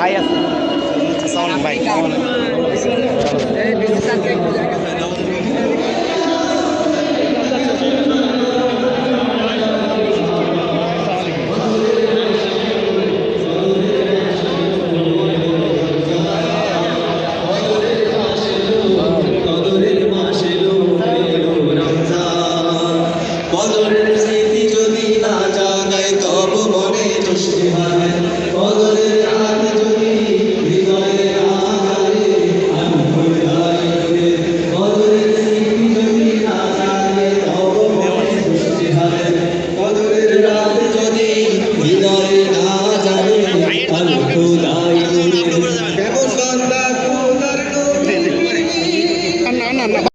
ভাই আছে আসসালামু আলাইকুম ভাই কেমন আছেন?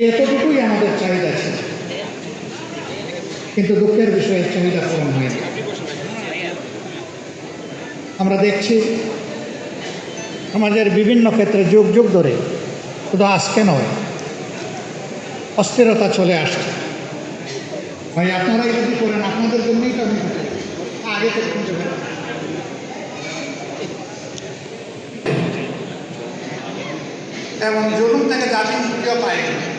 এতটুকুই আমাদের চাহিদা ছিল। কিন্তু দুঃখের বিষয়ে চাহিদা পূরণ হয়নি। আমরা দেখছি, সমাজের বিভিন্ন ক্ষেত্রে যুগ যুগ ধরে শুধু আজকে নয়, অস্থিরতা চলে আসছে। ভাই, আপনারাই যদি করেন, আপনাদের জন্যই তো আমি আগে থেকে এবং জুলুম থেকে জাতি মুক্তিও পায়নি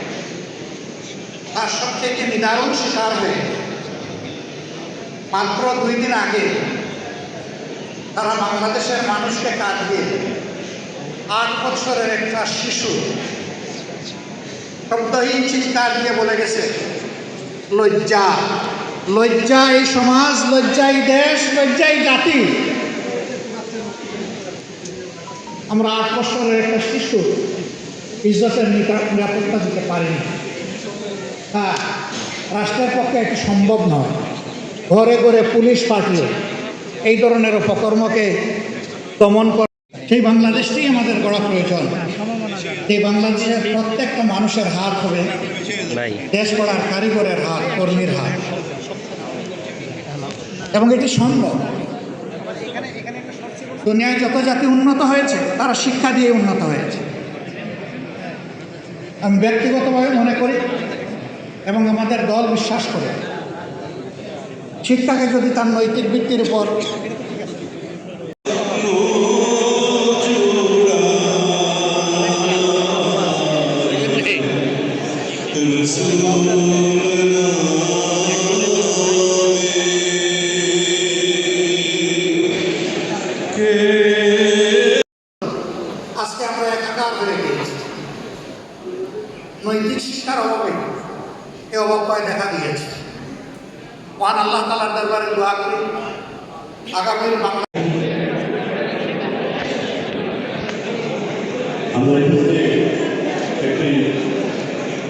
তার সব থেকে নিদারুণ শিকার হয়ে মাত্র দুই দিন আগে তারা বাংলাদেশের মানুষকে কাঁদিয়ে আট বছরের একটা শিশু শব্দহীন চিৎকার দিয়ে বলে গেছে, লজ্জা লজ্জা এই সমাজ, লজ্জা এই দেশ, লজ্জা এই জাতি। আমরা আট বছরের একটা শিশু ইজ্জতের নিরা- নিরাপত্তা দিতে পারিনি। হ্যাঁ রাষ্ট্রের পক্ষে এটি সম্ভব নয়। ঘরে ঘরে পুলিশ পাঠিয়ে এই ধরনের অপকর্মকে দমন করা। সেই বাংলাদেশটি আমাদের গড়া প্রয়োজন। এই বাংলাদেশের প্রত্যেকটা মানুষের হাত হবে দেশ গড়ার কারিগরের হাত কর্মীর হাত। এবং এটি সম্ভব। দুনিয়ায় যত জাতি উন্নত হয়েছে তারা শিক্ষা দিয়ে উন্নত হয়েছে। আমি ব্যক্তিগতভাবে মনে করি আমাদের দল বিশ্বাস করে। শিক্ষাকে যদি তার নৈতিক ভিত্তির উপর। আজকে আমরা একাকার হয়ে গিয়েছি। নৈতিক শিক্ষার অভাবে। এ অবক্ষয় দেখা দিয়েছে। ওয়ান আল্লাহ তালার দরবারে দোয়া করি। আগামীর বাংলা আমরা এই মুহূর্তে একটি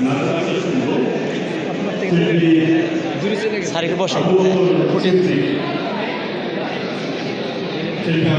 নাটক শুনব। সেটি বসে। সেটা